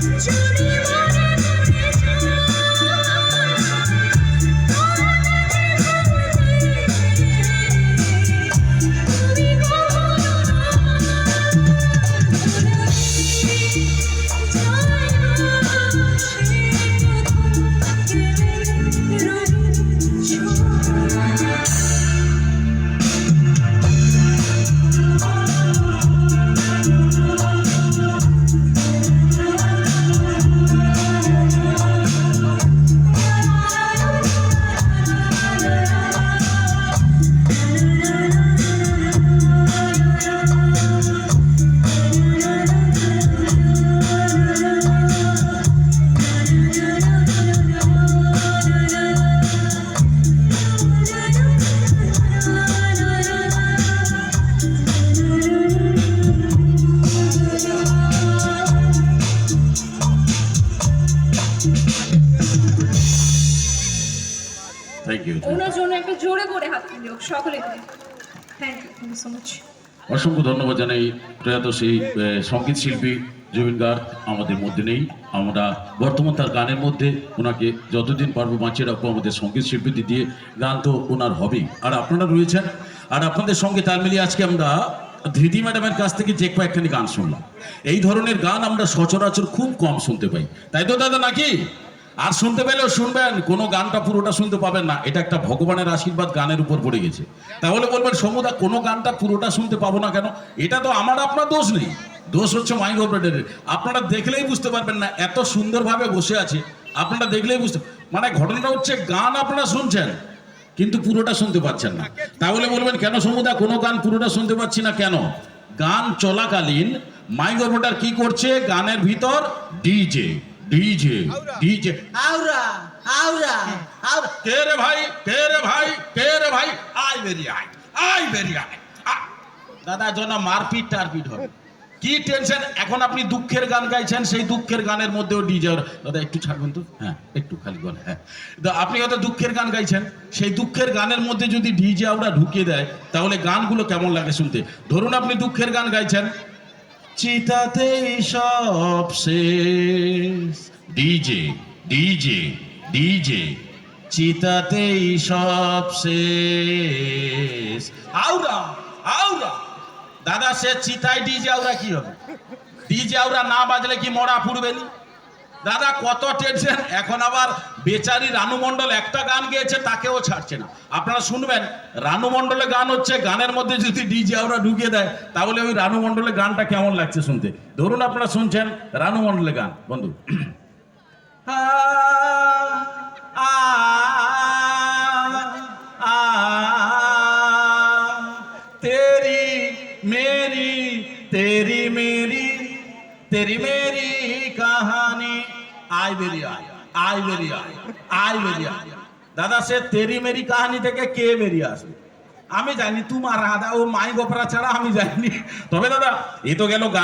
Johnny thank you ওনার জন্য একটা জোরে করে হাত তুলি সকলে থ্যাংক ইউ সো মাচ অসংখ্য ধন্যবাদ জানাই প্রয়াত সেই সংগীত শিল্পী জুবিন গার্গ আমাদের মধ্যে নেই। আমরা বর্তমান তার গানের মধ্যে ওনাকে যতদিন পারব বাঁচিয়ে রাখব আমাদের সংগীত শিল্পী দিয়ে গান তো ওনার হবেই। আর আপনারা রয়েছেন আর আপনাদের সঙ্গে তাল মিলিয়ে আজকে আমরা ধৃতি ম্যাডামের কাছ থেকে যে কয়েকখানি গান শুনলাম। এই ধরনের গান আমরা সচরাচর খুব কম শুনতে পাই। তাই তো দাদা নাকি? আর শুনতে পেলেও শুনবেন, কোনো গানটা পুরোটা শুনতে পাবেন না। এটা একটা ভগবানের আশীর্বাদ গানের উপর পড়ে গেছে। তাহলে বলবেন, সমুদা, কোনো গানটা পুরোটা শুনতে পাবো না কেন? এটা তো আমার, আপনার দোষ নেই। দোষ হচ্ছে মাইন্ড অপারেটরের আপনারা দেখলেই বুঝতে পারবেন না, এত সুন্দরভাবে বসে আছে। আপনারা দেখলেই বুঝতে মানে ঘটনাটা হচ্ছে, গান আপনারা শুনছেন, কিন্তু পুরোটা শুনতে পাচ্ছেন না। তাহলে বলবেন, কেন সমুদা, কোনো গান পুরোটা শুনতে পাচ্ছি না কেন? গান চলাকালীন মাইক অপারেটর কি করছে? গানের ভিতর DJ. DJ DJ aura aura aura কে রে ভাই কে রে ভাই কে রে ভাই আয় বেরি আয় আয় বেরি আয় আ- দাদা যেন মারপিট টারপিট হবে কি টেনশন এখন আপনি দুঃখের গান গাইছেন সেই দুঃখের গানের মধ্যেও ডিজে দাদা একটু ছাড়বেন তো? হ্যাঁ একটু খালি বলে হ্যাঁ। তো আপনি হয়তো দুঃখের গান গাইছেন সেই দুঃখের গানের মধ্যে যদি ডিজে আমরা ঢুকিয়ে দেয় তাহলে গানগুলো কেমন লাগে শুনতে? ধরুন আপনি দুঃখের গান গাইছেন চিতাতেই সব শেষ। DJ DJ DJ. চিতাতেই সব শেষ। আউরা আউরা দাদা সে চিতায় ডিজে আউরা কি হবে? ডিজে আউরা না বাজলে কি মরা ফুরবেনি দাদা, কত টেনশন এখন আবার বেচারি রানু মণ্ডল একটা গান গেয়েছে, তাকেও ছাড়ছে না। আপনারা শুনবেন, রানু মণ্ডলে গান হচ্ছে, গানের মধ্যে যদি ডিজে আমরা ঢুকিয়ে দেয়, তাহলে ওই রানু মণ্ডলের গানটা কেমন লাগছে শুনতে? ধরুন আপনারা শুনছেন রানু মণ্ডলের গান, বন্ধু। তেরি মেরি তেরি মেরি তেরি মেরি কাহা আয় বেরিয়ে আয় আয় বেরিয়ে আয় আয় বেরিয়ে আয়। দাদা, সে তেরি মেরি কাহানি থেকে কে মেরি আসবে? আমি জানি, তোমার রাধা ও মাই গোপরা ছাড়া আমি জানি। তবে দাদা, এ তো গেল